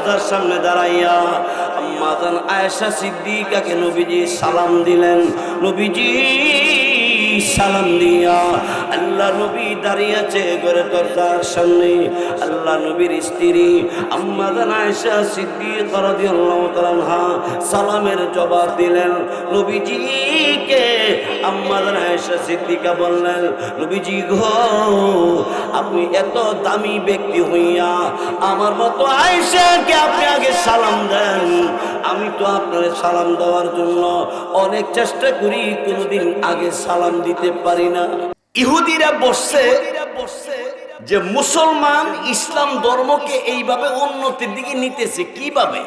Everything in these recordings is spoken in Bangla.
দরজার সামনে দাঁড়াইয়া আম্মাজান আয়েশা সিদ্দিকাকে নবীজি সালাম দিলেন। নবীজি সালাম দিয়া আল্লাহ নবী দাঁড়িয়ে আছে ঘরে দরজার সামনে। আল্লাহ নবীর স্ত্রী আম্মাজান আয়েশা সিদ্দিকা রাদিয়াল্লাহু তাআলা সালামের জবাব দিলেন। নবীজিকে আম্মাজান আয়েশা সিদ্দিকা বললেন, নবীজি গো, আপনি এত দামি ব্যক্তি হইয়া আমার মতো আয়েশাকে আপনি আগে সালাম দেন। আমি তো আপনার সালাম দেওয়ার জন্য অনেক চেষ্টা করি, কোনোদিন আগে সালাম দিতে পারি না। ইহুদিরা বসছে যে মুসলমান ইসলাম ধর্মকে এইভাবে উন্নতির দিকে নিতেছে কীভাবে?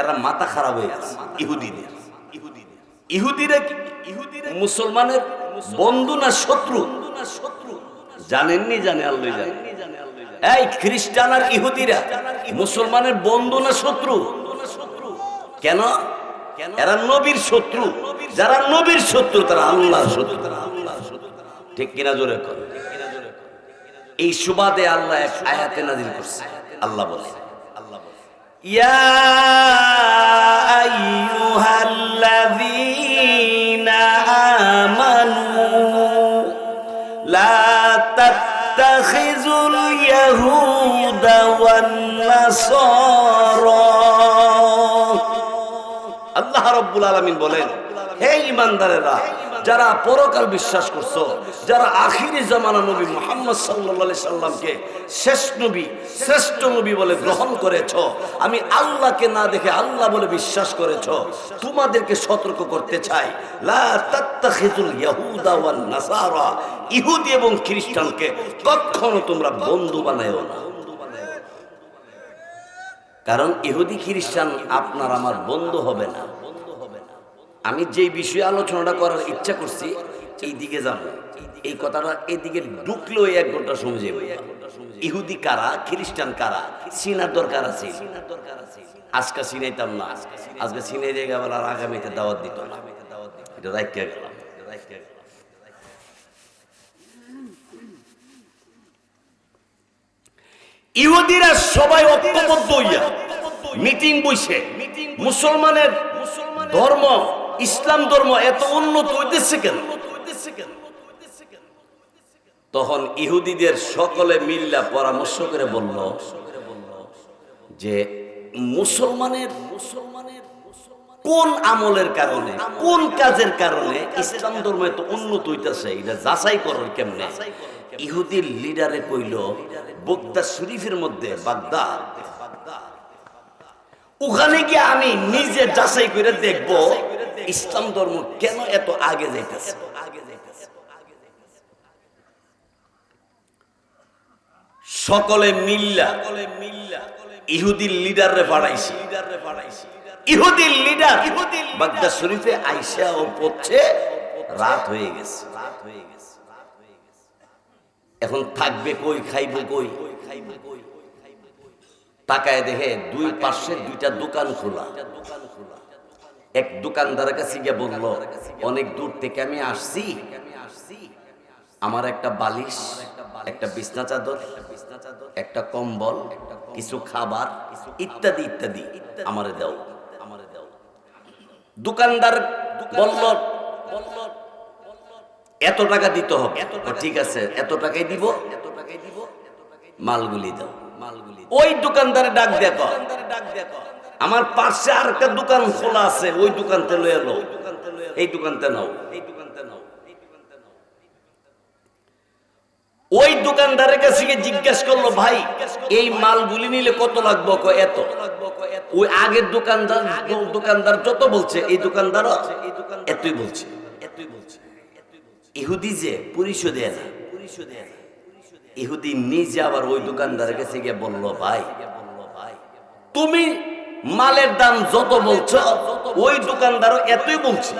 এরা মাথা খারাপ হয়ে গেছে, ইহুদিদের। ইহুদিরা ইহুদিরা মুসলমানের বন্ধু না শত্রু শত্রু? জানেননি, জানে আল্লাহ জানে। এই খ্রিস্টান আর ইহুদিরা, মুসলমানের বন্ধু না শত্রু? কেন? এরা নবীর শত্রু। যারা নবীর শত্রু, তারা আল্লাহর শত্রু। ঠিক কিনা জোরে কর এই সুবাদে আল্লাহ এক আয়াতে নাজিল করছে। আল্লাহ বলে আল্লাহ বলে ইয়া আইয়ুহাল্লাযীনা আমানু লা তাত্তাখিজুল ইয়াহুদা ওয়ান নাসারা। আল্লাহ রব্বুল আলামিন বলেন, হে ইমানদারেরা যারা পরকাল বিশ্বাস করছ, যারা আখিরি জামানা নবী মোহাম্মদ সাল্লাল্লাহু সাল্লামকে শেষ নবী, শ্রেষ্ঠ নবী বলে গ্রহণ করেছ, আমি আল্লাহকে না দেখে আল্লাহ বলে বিশ্বাস করেছ, তোমাদেরকে সতর্ক করতে চাই। ইহুদি এবং খ্রিস্টানকে কখনো তোমরা বন্ধু বানায়ও না। কারণ ইহুদি, খ্রিস্টান আপনার আমার বন্ধু হবে না। আমি যেই বিষয়ে আলোচনাটা করার ইচ্ছা করছি, এই দিকে যাব। এই কথাটা এদিকে ঢুকলেও এক ঘণ্টা সময় যাবে ইহুদি কারা, খ্রিস্টান কারা, সিনার দরকার আছে। আজকে সিনাইতাম না। আজকে সিনাই দিয়ে গেল আর আগামীতে দাওয়াত দিত না। এটা রাখিয়া গেলাম ইহুদিরা সবাই ঐক্যবদ্ধ হইয়া মিটিং বইছে। মুসলমানের ধর্ম ইসলাম ধর্ম এত উন্নত হইতেছে কেন? তখন ইহুদিদের সকলে মিল্লা পরামর্শ করে বলল যে, মুসলমানের মুসলমানের কোন আমলের কারণে, কোন কাজের কারণে ইসলাম ধর্ম এত উন্নত হইতেছে? এটা যাচাই করার কেমনে? ইহুদির লিডারে কইল বগদা শরীফের মধ্যে বাগদাদ। ওখানে গিয়ে আমি নিজে যাচাই করে দেখব ইসলাম ধর্ম কেন এত আগে যাইতেছে? সকলে মিল্লা ইহুদির লিডারে পাঠাইছি ইহুদির লিডার বাগদা শরীফে আইসা ও পড়ছে, রাত হয়ে গেছে। রাত হয়ে গেছে এখন থাকবে কই খাইবে কই খাইবে কই? তাকায় দেখে দুই পাশে দুইটা দোকান খোলা। এক দোকানদারের কাছে গিয়ে বলল অনেক দূর থেকে আমি আসছি। আমার একটা বালিশ একটা বিছনা চাদর একটা কম্বল কিছু খাবার ইত্যাদি ইত্যাদি আমারে দাও। আমারে দাও দোকানদার বলল এত টাকা দিতে হবে। ঠিক আছে এত টাকাই দিব এত টাকাই দিব। মালগুলি দাও। মালগুলি ওই দোকানদারে ডাক দেখো ডাক দেখো আমার পাশে আর একটা দোকান খোলা আছে, ওই দোকানতে লয়ে এলো এই দোকানতে নাও। এই দোকানতে নাও ওই দোকানদারের কাছে গিয়ে জিজ্ঞেস করল, ভাই, এই মালগুলি নিলে কত লাগবে? এত। ওই আগের দোকানদার দোকানদার যত বলছে, এই দোকানদার এতই বলছে। এতই বলছে ইহুদি যে পরিশোধ দেয় না। ইহুদি নিজে আবার ওই দোকানদারের কাছে গিয়ে বলল, ভাই, তুমি মালের দাম যত বলছো, ওই দোকানদারও এতই বলছে।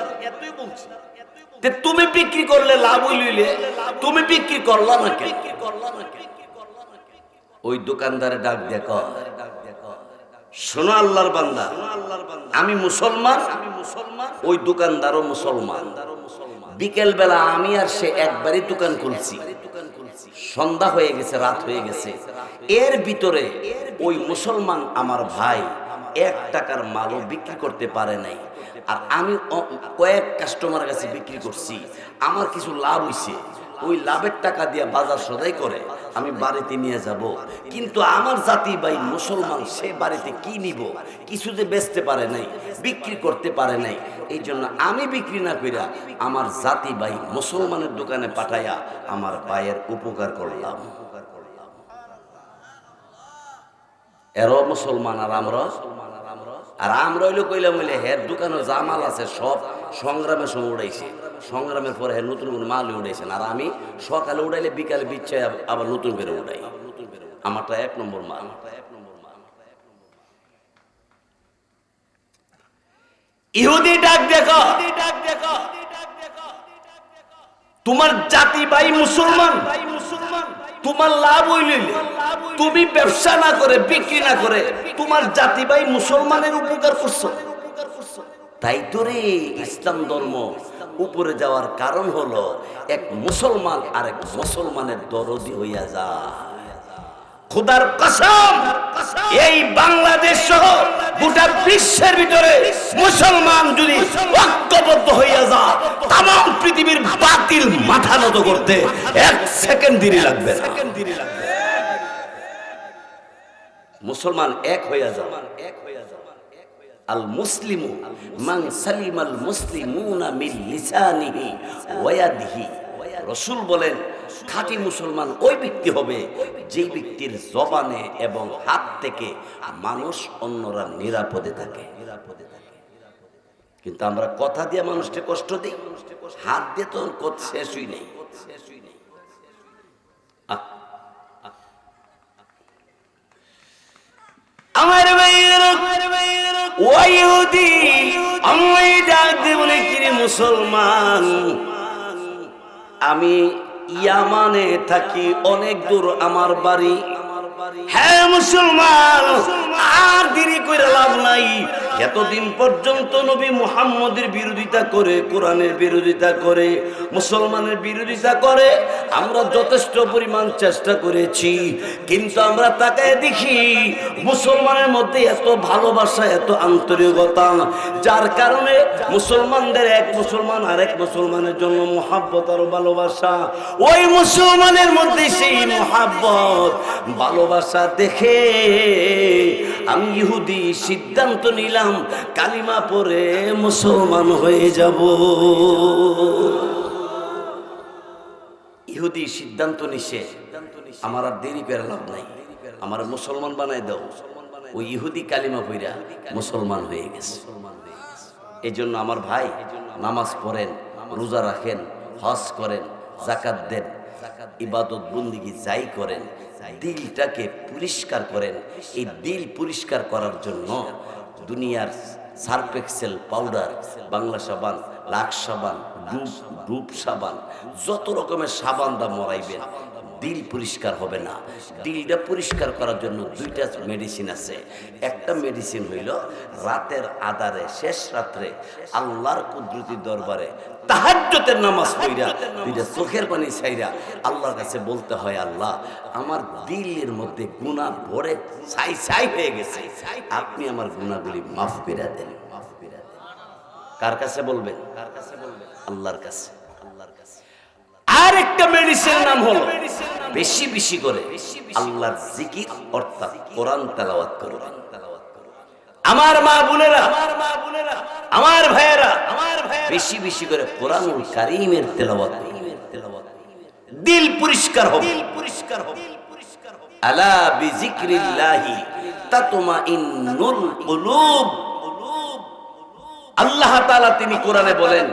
তুমি বিক্রি করলে লাভ হইলে, তুমি বিক্রি করলা না কেন? ওই দোকানদারে ডাক দেখো। শোনো আল্লাহর বান্দা, আমি মুসলমান আমি মুসলমান ওই দোকানদারও মুসলমান। বিকেল বেলা আমি আর সে একবারই দোকান খুলছি। সন্ধ্যা হয়ে গেছে, রাত হয়ে গেছে। এর ভিতরে ওই মুসলমান আমার ভাই। এক টাকার মালও বিক্রি করতে পারে নাই। আর আমি কয়েক কাস্টমার কাছে বিক্রি করছি। আমার কিছু লাভ হইছে। ওই লাভের টাকা দিয়ে বাজার সদাই করে, আমি বাড়িতে নিয়ে যাব। কিন্তু আমার জাতি ভাই মুসলমান, সে বাড়িতে কি নিব? কিছু যে বেচতে পারে নাই, বিক্রি করতে পারে নাই। এই জন্য আমি বিক্রি না কইরা আমার জাতি ভাই মুসলমানের দোকানে পাঠাইয়া আমার ভাইয়ের উপকার করলাম। এরও মুসলমান আর আমরা? আর আমরা হইলে কইলাম হইলে হের দোকানে যা মাল আছে সব সংগ্রামের সময় উড়াইছে। সংগ্রামের পরে হের নতুন কোনো মাল উড়াইছেন আর আমি সকালে উড়াইলে বিকালে বিচ্ছে আবার নতুন করে উড়াই। আমারটা এক নম্বর মাল। ইহুদি ডাক দেখো। তোমার জাতি ভাই মুসলমান। তোমার লাভ হইলে তুমি ব্যবসা না করে, বিক্রি না করে, তোমার জাতি ভাই মুসলমানের উপকার করছ। তাই তো রে, ইসলাম ধর্ম উপরে যাওয়ার কারণ হলো এক মুসলমান আর এক মুসলমানের দরদি হইয়া যায়। খুদার কসম, এই বাংলাদেশ সহ গোটা বিশ্বের ভিতরে মুসলমান যদি ঐক্যবদ্ধ হইয়া যা তাম পৃথিবীর বাতিল মাথা নত করতে এক সেকেন্ড দেরি লাগবে। মুসলমান এক হইয়া যাও এক হইয়া যাও আল মুসলিমু মান সালিম আল মুসলিমুনা মিন লিসানিহি ওয়া ইয়াদিহি রসুল বলেন, খাঁটি মুসলমান ওই ব্যক্তি হবে যেই ব্যক্তির জবানে এবং হাত থেকে মানুষ অন্যরা নিরাপদে থাকে। নিরাপদে থাকে কিন্তু আমরা কথা দিয়ে মানুষকে কষ্ট দিই। হাত দিয়ে তো শেষই নেই। শেষই নেই আমার মুসলমান? আমি ইয়ামানে থাকি অনেক দূর আমার বাড়ি। হ্যাঁ মুসলমান আর দেরি করে লাভ এতদিন পর্যন্ত নবী মুহাম্মদের বিরোধিতা করে, কোরআনের বিরোধিতা করে, মুসলমানের বিরোধিতা করে, আমরা যথেষ্ট পরিমাণ চেষ্টা করেছি। কিন্তু আমরা তাকে দেখি, মুসলমানের মধ্যে এত ভালোবাসা, এত আন্তরিকতা, যার কারণে মুসলমানদের এক মুসলমান আরেক মুসলমানের জন্য মহাব্বত আর ভালোবাসা, ওই মুসলমানের মধ্যে সেই মহাব্বত, ভালোবাসা দেখে আমি ইহুদি সিদ্ধান্ত নিলাম কালিমা পরে মুসলমান হয়ে যাব। ইহুদি সিদ্ধান্ত নিছে, আমার আর দেরি করে লাভ নাই। আমার মুসলমান বানাই দাও। ওই ইহুদি কালিমা পইরা মুসলমান হয়ে গেছে। এই জন্য আমার ভাই নামাজ পড়েন, রোজা রাখেন, হজ করেন জাকাত দেন, ইবাদত বন্দিগি যাই করেন, দিলটাকে পরিষ্কার করেন। এই দিল পরিষ্কার করার জন্য দুনিয়ার সার্ফেক্সেল পাউডার, বাংলা সাবান, লাখ সাবান, ডুব সাবান, যত রকমের সাবান দা মরাইবেন, দিল পরিষ্কার হবে না। দিলটা পরিষ্কার করার জন্য দুইটা মেডিসিন আছে। একটা মেডিসিন হইল রাতের আধারে, শেষ রাত্রে আল্লাহর কুদরতি দরবারে তাহাজ্জতের নামাজ পড়িরা দুইটা চোখের পানি ছাইরা আল্লাহর কাছে বলতে হয় আল্লাহ আমার দিলের মধ্যে গুনাহ ভরে ছাই ছাই হয়ে গেছে। আপনি আমার গুনাহগুলি মাফ করে দেন। মাফ করে দেন কার কাছে বলবেন? কার কাছে বলবেন আল্লাহর কাছে। আল্লাহর কাছে আর একটা মেডিসিন নাম হলো বেশি বেশি করে আল্লাহর জিকির অর্থাৎ কোরআন তেলাওয়াত করবেন আমার মা বোনেরা আমার মা বোনেরা আমার ভাই বেশি বেশি করে কোরআনুল কারিমের তেলাওয়াত দিল পরিষ্কার হবে দিল পরিষ্কার হবে আলা বিজিক্রিল্লাহি তাতমাইন্নুল কুলুব আল্লাহ তাআলা তিনি কোরআনে বলেন